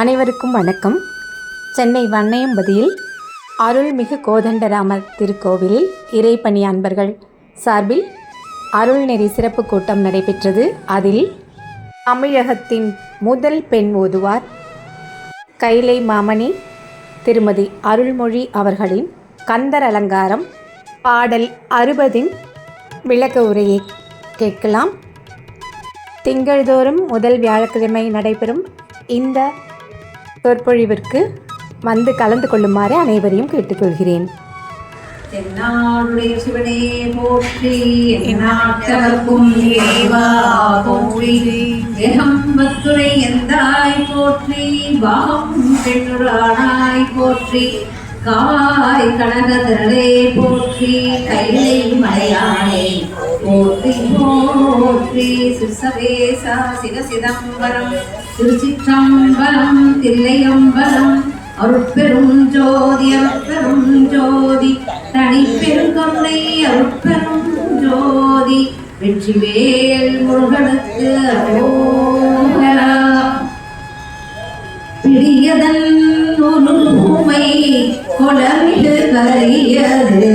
அனைவருக்கும் வணக்கம். சென்னை வண்ணையம்பதியில் அருள்மிகு கோதண்டராமர் திருக்கோவிலில் இறைப்பணி அன்பர்கள் சார்பில் அருள்நெறி சிறப்பு கூட்டம் நடைபெற்றது. அதில் தமிழகத்தின் முதல் பெண் ஓதுவார் கைலை மாமணி திருமதி அருள்மொழி அவர்களின் கந்தர் அலங்காரம் பாடல் அறுபதின் விளக்க உரையை கேட்கலாம். திங்கள்தோறும் முதல் வியாழக்கிழமை நடைபெறும் இந்த சொற்பொழிவிற்கு வந்து கலந்து கொள்ளுமாறு அனைவரையும் கேட்டுக்கொள்கிறேன். தென்னாடுடைய சிவனே போற்றி எந்நாட்டவர்க்கும் இறைவா போற்றி ஏகம்பத்துரை எந்தாய் போற்றி பாகம் பெண்ணுரானாய் போற்றி காவாய் கனகதரளே போற்றி கைலை மலையானே போற்றி போற்றி சிற்சவேசா சிவ சிதம்பரம் திருச்சிற்றம்பலம் தில்லையம்பலம் அருட்பெரும் ஜோதி அருட்பெரும் ஜோதி. தனிப்பெரும் கருணை அருட்பெரும் ஜோதி. வெற்றிவேல் முருகனுக்கு பிடியதன் உருமை கொடமிடு கரியது.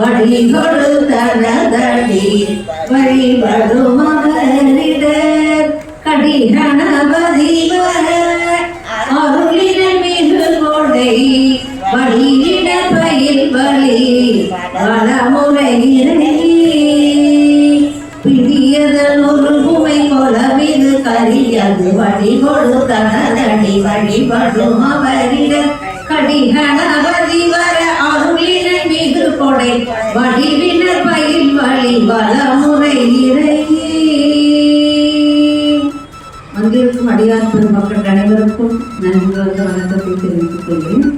வழி தனதடி வழிபடுமா பிடியதல் ஒரு குமை கொலவிது கரியது வழி கொடுத்தனதடி வழிபடும் அவரிட கடிகணபதி வர அருளின மிகு கொடை. வடிவினர் பயில் வழி வளமுறை வந்திருக்கும் அடியார் பெருமக்கள் அனைவருக்கும் நன்றி வந்து வணக்கத்தை தெரிவித்துக் கொள்கிறேன்.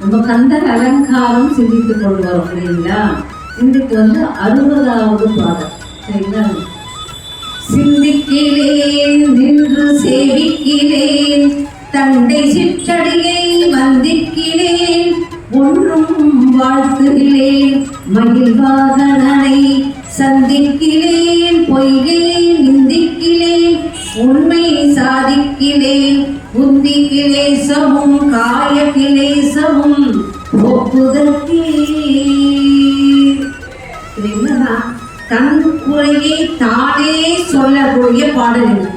நம்ம கந்தர் அலங்காரம் சிந்தித்துக் கொண்டு வரோம் இல்லைங்களா இன்றைக்கு வந்து அறுபதாவது பாடல். சிந்திக்கிறேன் நின்று சேவிக்கிறேன். தந்தை சிற்றடியை வந்திக்கிறேன் ஒன்றும் வாழ்த்துகிறேன். மகிழ்வாகனனை சந்திக்கிறேன். பொய்கை நிந்திக்கிறேன். உண்மை சாதிக்கிறேன். புத்தி கிளேசமும் காய கிளேசமும் ஒப்புதற்கே தனது குறையை தானே சொல்லக்கூடிய பாடல்கள்.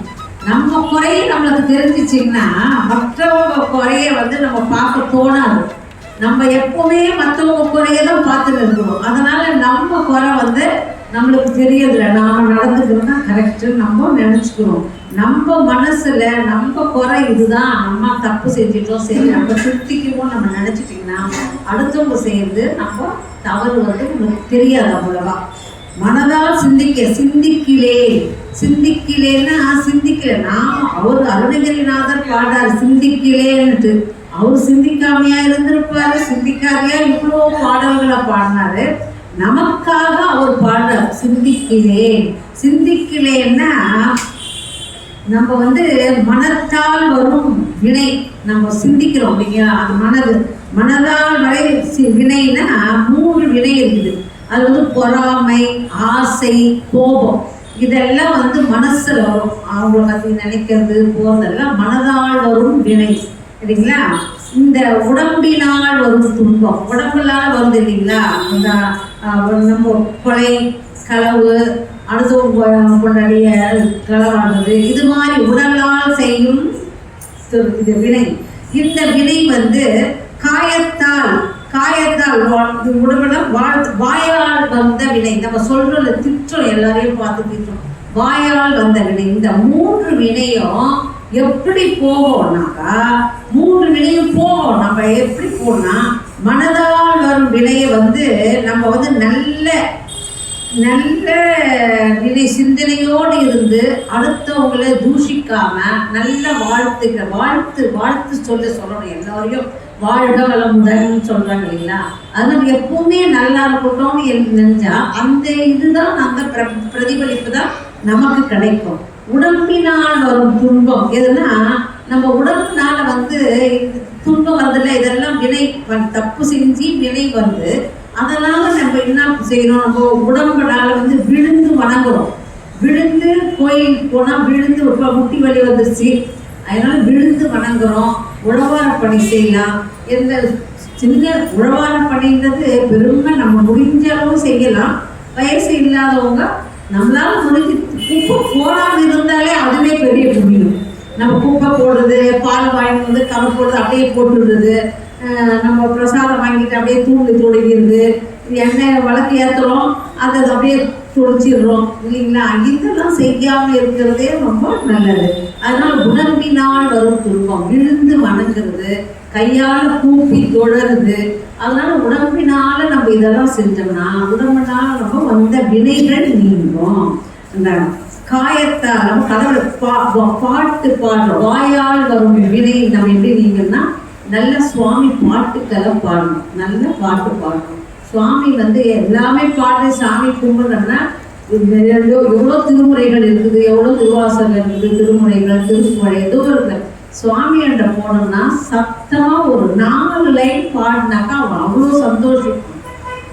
நம்ம குறையை நம்மளுக்கு தெரிஞ்சிச்சிங்கன்னா மற்றவங்க குறைய வந்து நம்ம பார்க்க தோணாது. நம்ம எப்பவுமே மற்றவங்க குறைய தான் பார்த்துட்டு இருக்கோம் அதனால நம்ம குறை வந்து நம்மளுக்கு தெரியல நாம நடந்துக்கிறது தான் கரெக்டு நம்ம நினச்சிக்கிறோம். நம்ம மனசுல நம்ம குறை இதுதான். நம்ம தப்பு செஞ்சிட்டோம் சரி நம்ம திருத்திக்குவோம் நம்ம நினச்சிட்டிங்கன்னா அடுத்தவங்க செய்யறது நம்ம தவறு வந்து நம்மளுக்கு தெரியாது அவ்வளவா. மனதால் சிந்திக்க சிந்திக்கிலே. சிந்திக்கிலேன்னா சிந்திக்கல. நாம் அவர் அருணகிரிநாதர் பாடார் சிந்திக்கிலேன்னுட்டு. அவர் சிந்திக்காமையா இருந்திருப்பாரு சிந்திக்காமையா இவ்வளோ பாடல்களை பாடினாரு. நமக்காக அவர் பாடுறார் சிந்திக்கிறேன் சிந்திக்கிலேன்னா நம்ம வந்து மனத்தால் வரும் வினை. நம்ம சிந்திக்கிறோம் இல்லைங்களா அது மனது. மனதால் வரை சி- வினைன்னா மூன்று வினை இருக்குது. அது வந்து பொறாமை ஆசை கோபம். இதெல்லாம் வந்து மனசில் வரும். அவங்கள பற்றி நினைக்கிறது போகிறதெல்லாம் மனதால் வரும் வினை. சரிங்களா? இந்த உடம்பினால் வரும் துன்பம். உடம்புலால் வருது இல்லைங்களா? இந்த நம்ம கொலை களவு அடுத்தவங்க கொண்டாடிய களவாடுறது இது மாதிரி உடலால் செய்யும் இது வினை. இந்த வினை வந்து காயத்தால் காயத்தால் வாழ்ந்து இது வாழ்த்து வாயால் வந்த வினை. நம்ம சொல்றதுல திட்டம் எல்லாரையும் பார்த்து திட்டம் வாயால் வந்த வினை. இந்த மூன்று வினையும் எப்படி போகும்னாக்கா மூன்று வினையும் போகும். நம்ம எப்படி போனா மனதால் வரும் வினையை வந்து நம்ம வந்து நல்ல நல்ல நிலை சிந்தனையோடு இருந்து அடுத்தவங்களை தூஷிக்காம நல்ல வாழ்த்துக்க வாழ்த்து வாழ்த்து சொல்ல சொல்லணும். எல்லாரையும் வாழ்க வளமுடன் சொல்றாங்க இல்லைங்களா? அது நம்ம எப்பவுமே நல்லா இருக்கட்டும் என் அந்த இதுதான் அந்த பிர- பிரதிபலிப்பு தான் நமக்கு கிடைக்கும். உடம்பினால் வரும் துன்பம். எதுனா நம்ம உடம்புனால வந்து துன்பம் வருதுல்ல இதெல்லாம் வினை தப்பு செஞ்சு வினை வந்து அதனால நம்ம என்ன செய்யணும்? நம்ம உடம்புனால வந்து விழுந்து வணங்குறோம். விழுந்து கோயிலுக்கு போனால் விழுந்து முட்டி வலி வந்துருச்சு. அதனால விழுந்து வணங்குறோம். உழவார பணி செய்யலாம் எந்த சின்ன உழவார பணின்றது பெருமை நம்ம முடிஞ்ச அளவு செய்யலாம். வயசு இல்லாதவங்க நம்மளால முடிஞ்சு குப்பை போடாமல் இருந்தாலே அதுவே பெரிய புண்ணியம் நம்ம குப்பை போடுறது பால் வாங்கிட்டு வந்து கவை போடுறது அப்படியே போட்டுடுறது. நம்ம பிரசாதம் வாங்கிட்டு அப்படியே தூண்டு துடைக்கிறது எண்ணெய் வளர்த்து ஏற்றுறோம் அதை அப்படியே துடைச்சிடுறோம் இல்லைங்களா? இதெல்லாம் செய்யாமல் இருக்கிறதே ரொம்ப நல்லது. அதனால் உடம்பினால் வரும் துன்பம். விழுந்து வணங்குறது கையால் கூப்பி தொடருது. அதனால உடம்பினால நம்ம இதெல்லாம் செஞ்சோம்னா உடம்பினால நம்ம வந்த வினைகள் நீங்கும். அந்த காயத்தால் நம்ம கடவுளை பா பா- பாட்டு பாடுறோம் வாயால் வரும் வினை நம்ம எப்படி நீங்கன்னா நல்ல சுவாமி பாட்டுக்கெல்லாம் பாடணும். நல்ல பாட்டு பாடணும். சுவாமி வந்து எல்லாமே பாடு சாமி கும்பிடுறோம்னா எவ்வளோ திருமுறைகள் இருக்குது எவ்வளோ திருவாசகம் இருக்குது திருமுறைகள் திருமுறை எதுவும் இருக்கு சுவாமி என்ற போனோம்னா சத்தமா ஒரு நாலு லைன் பாடினாக்கா அவன் அவ்வளோ சந்தோஷம்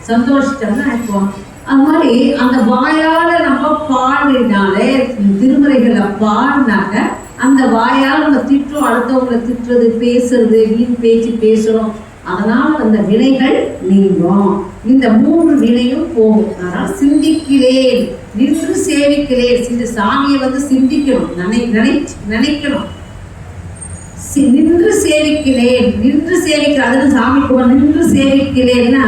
சந்தோஷிட்டோம்னா ஆயிடுவான் அது மாதிரி அந்த வாயால நம்ம பாடினாலே திருமுறைகளை பாடினாக்க அந்த வாயால் நம்ம திட்டுறோம் அடுத்தவங்களை திட்டுறது பேசுறது வீண் பேச்சு பேசுறோம் அதனால அந்த வினைகள் நீங்கும். இந்த மூன்று வினையும் போகும். அதனால் சிந்திக்கிறேன். நின்று சேவிக்கிறேன் இந்த சாமியை வந்து சிந்திக்கணும். நினை நினை நினைக்கணும். சி- நின்று சேவிக்கிறேன் நின்று சேவிக்கிறேன் அதுக்கு சாமி கூட நின்று சேவிக்கிறேன்னா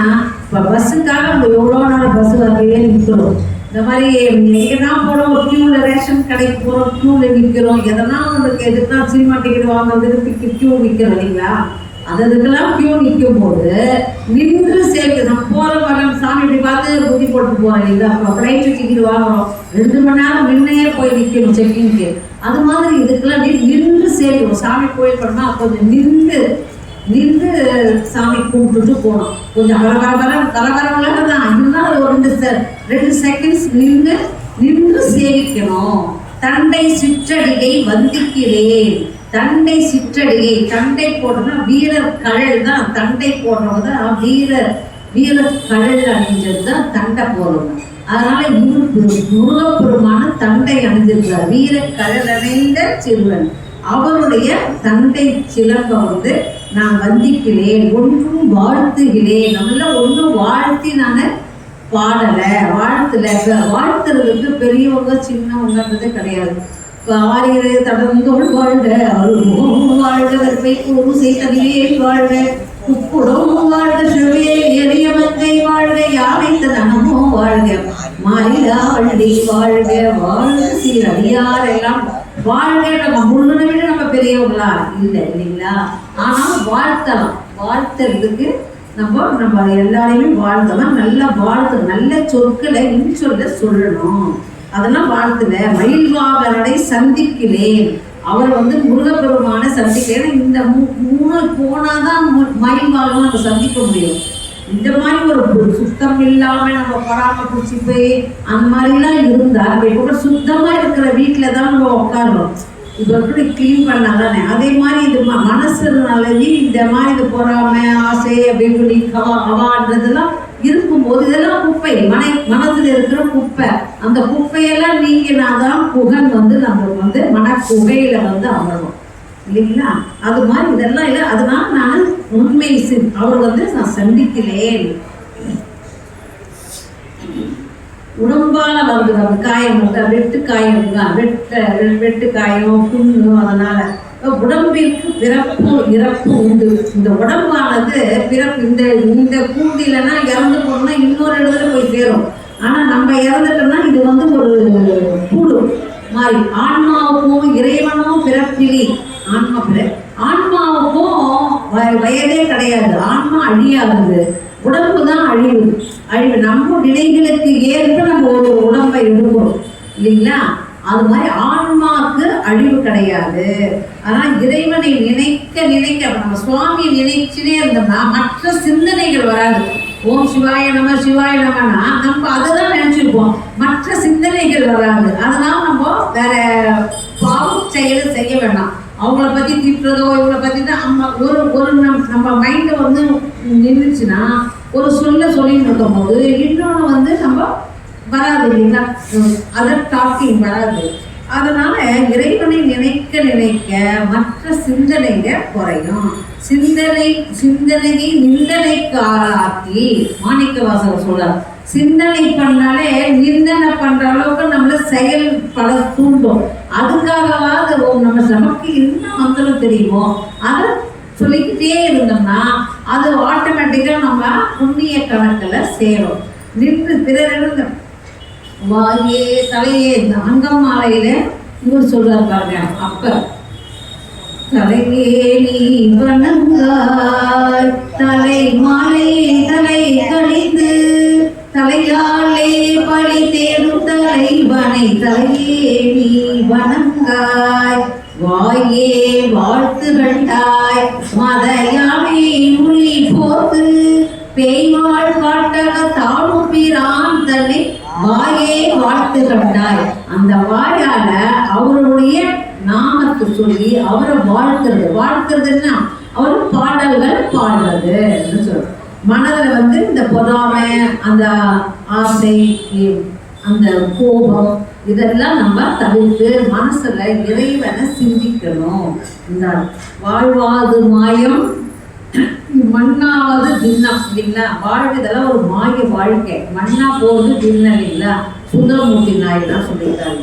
இப்போ பஸ்ஸுக்காக நம்ம எவ்வளோ நாள் பஸ் வரலையே நிற்கிறோம்? இந்த மாதிரி எங்கன்னா போகிறோம் ஒரு க்யூவில் ரேஷன் கடைக்கு போகிறோம் க்யூவில் நிற்கிறோம். எதனா நம்மளுக்கு எதுனா சினிமா டிக்கெட் வாங்குறதுக்கு க்யூ நிற்கிறோம் இல்லைங்களா? அதுக்கெல்லாம் கியூ நிற்கும் போது நின்று சேர்க்கு நம்ம போகிற மகன் சாமி இப்படி பார்த்து புத்தி போட்டு போறேன் இது அப்புறம் ஃப்ளைட்டு டிக்கெட் வாங்குறோம் ரெண்டு மணி நேரம் நின்னே போய் நிற்கணும் செக்கிங்க்கு அது மாதிரி இதுக்கெல்லாம் நின்று சேர்க்கணும். சாமி கோயில் பண்ணா கொஞ்சம் நின்று நின்று சாமி கும்பிட்டுட்டு போகணும். கொஞ்சம் கரகர கரகரங்களாக தான். இருந்தாலும் ஒரு ரெண்டு செ ரெண்டு செகண்ட்ஸ் நின்று நின்று சேவிக்கணும் தண்டை சுற்றடியை வந்திக்கிறேன். தண்டை சிற்றடிகை தண்டை போட்டோம்னா வீரர் கழல் தான் தண்டை போடுறவங்க தான் வீரர் வீரர் கழல் அணிஞ்சது தான் தண்டை போடுறவங்க அதனால இவரு முருகப்பெருமான தண்டை அணிஞ்சிருக்கிறார். வீர கழல் அணிந்த சிறுவன். அவருடைய தண்டை சிலம்ப வந்து நான் வந்திக்கிறேன் ஒன்றும் வாழ்த்துகிறேன். நல்லா ஒன்றும் வாழ்த்தி நான் பாடலை வாழ்த்துல. வாழ்த்துறதுக்கு பெரியவங்க சின்னவங்கன்றது கிடையாது. இப்போ தடந்தோள் வாழ்க அருள்மோம் வாழ்க வெறுப்பை கூறு வாழ்க. உப்புடம் வாழ்க சிறுவே எரிய மங்கை வாழ்க யானைத்த தனமோ வாழ்க. மாறிலா வண்டி வாழ்க வாழ்க சீரடியார் எல்லாம் வாழ்க நம்ம முன்னனை விட நம்ம பெரியவங்களா இல்லை இல்லைங்களா? ஆனால் வாழ்த்தலாம். வாழ்த்துறதுக்கு நம்ம நம்ம எல்லாரையுமே வாழ்த்தலாம். நல்லா வாழ்த்து நல்ல சொற்களை இன்சொல்ல சொல்லணும். அதெல்லாம் வாழ்த்துல மயில்வாகனடை சந்திக்கிறேன். அவர் வந்து முருகப்பெருமான சந்திக்கிறேன். ஏன்னா இந்த மூ- மூணு போனாதான் மு- மயில்வாகனம் நம்ம சந்திக்க முடியும். இந்த மாதிரி ஒரு சுத்தம் இல்லாம நம்ம படாம பிடிச்சி போய் அந்த மாதிரிலாம் இருந்தா நம்ம கூட சுத்தமா இருக்கிற வீட்டுல தான் நம்ம உட்காருவோம். இது எப்படி க்ளீன் பண்ணாதானே? அதே மாதிரி இது மனசு நல்லது இந்த மாதிரி இது பொறாம ஆசை அப்படின்னு சொல்லி கவா அவான்றதெல்லாம் இருக்கும்போது இதெல்லாம் குப்பை. மனை மனத்தில் இருக்கிற குப்பை. அந்த குப்பையெல்லாம் நீங்கினாதான் புகன் வந்து நம்மளுக்கு வந்து மன வந்து அமரும். இல்லைங்களா? அது மாதிரி இதெல்லாம் இல்லை. அதனால நான் உண்மை சி- அவர் வந்து நான் சந்திக்கிறேன். உடம்பால வருது காயம் வந்து வெட்டு காயம் தான் வெட்ட வெட்டு காயம் புண்ணு அதனால. உடம்பிற்கு பிறப்பு இறப்பு உண்டு. இந்த உடம்பானது பிறப்பு இந்த இந்த கூண்டிலனா இறந்து போனோம்னா இன்னொரு இடத்துல போய் சேரும். ஆனால் நம்ம இறந்துட்டோம்னா இது வந்து ஒரு கூடு மாதிரி ஆன்மாவுக்கும் இறைவனும் பிறப்பிலி. ஆன்மா பிற ஆன்மாவுக்கும் வயதே கிடையாது. ஆன்மா அழியாதது. உடம்பு தான் அழிவு. அழிவு. நம்ம நிலைகளுக்கு ஏற்ப நம்ம ஒரு உடம்பை எடுக்கிறோம். இல்லைங்களா? அது மாதிரி ஆன்மாவுக்கு அழிவு கிடையாது. ஆனால் இறைவனை நினைக்க நினைக்க நம்ம சுவாமியை நினைச்சுனே இருந்தோம்னா மற்ற சிந்தனைகள் வராது. ஓம் சிவாய நம சிவாய நமனா நம்ம அதை தான் நினைச்சிருப்போம். மற்ற சிந்தனைகள் வராது. அதனால நம்ம வேற பாவம் செயல் செய்ய வேண்டாம் அவங்கள பத்தி திட்டுறதோ இவங்கள பத்தி தான் நம்ம ஒரு ஒரு நம் நம்ம மைண்டை வந்து நின்றுச்சுன்னா ஒரு சொல்ல சொல்லிட்டு இருக்கும் போது இன்னொன்று வந்து நம்ம வராது இல்லைங்களா? அதர் டாக்கிங் வராது. அதனால இறைவனை நினைக்க நினைக்க மற்ற சிந்தனைங்க குறையும். சிந்தனை சிந்தனையை நிந்தனைக்கு ஆளாக்கி மாணிக்க வாசகர் சொல்றார் சிந்தனை பண்ணாலே நிந்தனை பண்ற அளவுக்கு நம்மள செயல்பட தூண்டும். அதுக்காகவாது ஓ நம்ம நமக்கு என்ன மந்திரம் தெரியுமோ அதை சொல்லிக்கிட்டே இருந்தோம்னா அது ஆட்டோமேட்டிக்காக நம்ம புண்ணிய கணக்கில் சேரும். நின்று பிறர் வாயே தலையே தாங்கம் அங்கமாலையில இவர் சொல்றாரு பாருங்க அப்ப. தலையே நீ வணங்காய் தலை மாலை தலை கழிந்து தலையாலே பழி தேடும் தலைவனை தலையே நீ வணங்காய் வாயே வாழ்த்து கண்டாய் மதையாமே மொழி வாயே வாழ்த்துகின்றாய் அந்த வாயால அவருடைய நாமத்தை சொல்லி அவரை வாழ்த்துறது. வாழ்த்துறதுன்னா அவர் பாடல்கள் பாடுறது சொல்றோம். மனதில் வந்து இந்த பொறாமை அந்த ஆசை அந்த கோபம் இதெல்லாம் நம்ம தவிர்த்து மனசுல இறைவனை சிந்திக்கணும். இந்த வாழ்வாது மாயம் மண்ணாவது தின்னம் இல்லைங்களா வாழ்வதெல்லாம் ஒரு மாய வாழ்க்கை. மண்ணா போகுது தின்னம் இல்லைங்களா சுந்தரமூர்த்தி நாயர் தான் சொல்லியிருக்காரு.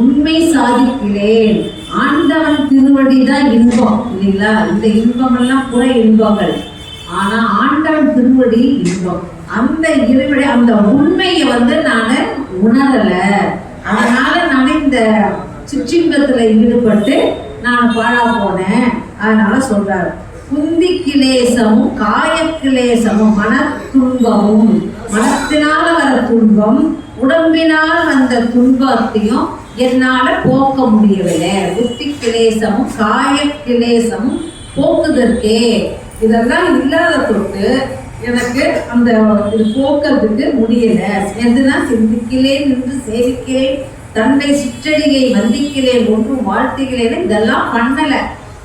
உண்மை சாதிக்கிறேன். ஆண்டவன் திருவடி தான் இன்பம் இல்லைங்களா? இந்த இன்பம் எல்லாம் புற இன்பங்கள். ஆனா ஆண்டவன் திருவடி இன்பம். அந்த இருவடி அந்த உண்மையை வந்து நான் உணரல. அதனால நான் இந்த சிற்றின்பத்தில் ஈடுபட்டு நான் பாழா போனேன். அதனால சொல்றாரு. குந்தி கிளேசமும் காயக்கிளேசமும் மன துன்பமும் மனத்தினால வர துன்பம் உடம்பினால் வந்த துன்பத்தையும் என்னால போக்க முடியவில்லை. புத்தி கிளேசமும் காய கிளேசமும் போக்குதற்கே. இதெல்லாம் இல்லாத தொட்டு எனக்கு அந்த இது போக்குறதுக்கு முடியல. எதுனா சிந்திக்கிறேன் நின்று சேவிக்கிறேன் தன்னை சிற்றடியை வந்திக்கிறேன் ஒன்றும் வாழ்த்துகிறேன் இதெல்லாம் பண்ணலை.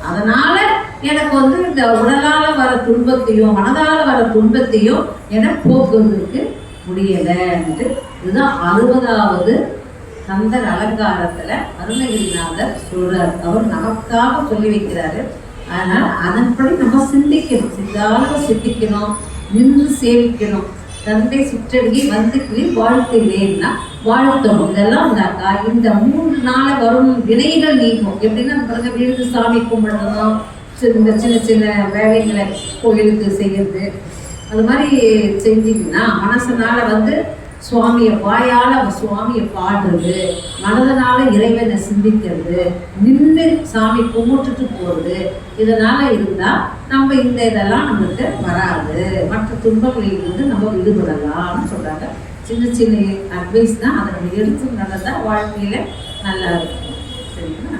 அதனால எனக்கு வந்து இந்த உடலால வர துன்பத்தையும் மனதால வர துன்பத்தையும் என போக்குவதற்கு முடியலைன்ட்டு இதுதான் அறுபதாவது கந்தர் அலங்காரத்தில் அருணகிரிநாதர் சொல்றார். அவர் நமக்காக சொல்லி வைக்கிறாரு. அதனால் அதன்படி நம்ம சிந்திக்கணும். சிந்தாலும் சிந்திக்கணும். நின்று சேவிக்கணும். தந்தை சிற்றடியை வந்து வாழ்த்துகிறேன்னா வாழ்த்தணும். இதெல்லாம் இருந்தாக்கா இந்த மூன்று நாளை வரும் வினைகள் நீங்கும். எப்படின்னா பிறகு வீடு சாமி கும்பிடணும். இந்த சின்ன சின்ன வேலைகளை கோயிலுக்கு செய்யறது. அது மாதிரி செஞ்சீங்கன்னா மனசனால வந்து சுவாமியை வாயால் வாயால சுவாமியை பாடுறது மனதனால இறைவனை சிந்திக்கிறது நின்று சாமி கும்பிட்டுட்டு போகிறது இதனால் இருந்தால் நம்ம இந்த இதெல்லாம் நம்மளுக்கு வராது. மற்ற துன்பங்களில் வந்து நம்ம விடுபடலாம்னு சொல்கிறாங்க சின்ன சின்ன அட்வைஸ் தான். அதை நம்ம எடுத்து நல்லதாக வாழ்க்கையில் நல்லா இருக்கும். சரிங்களா?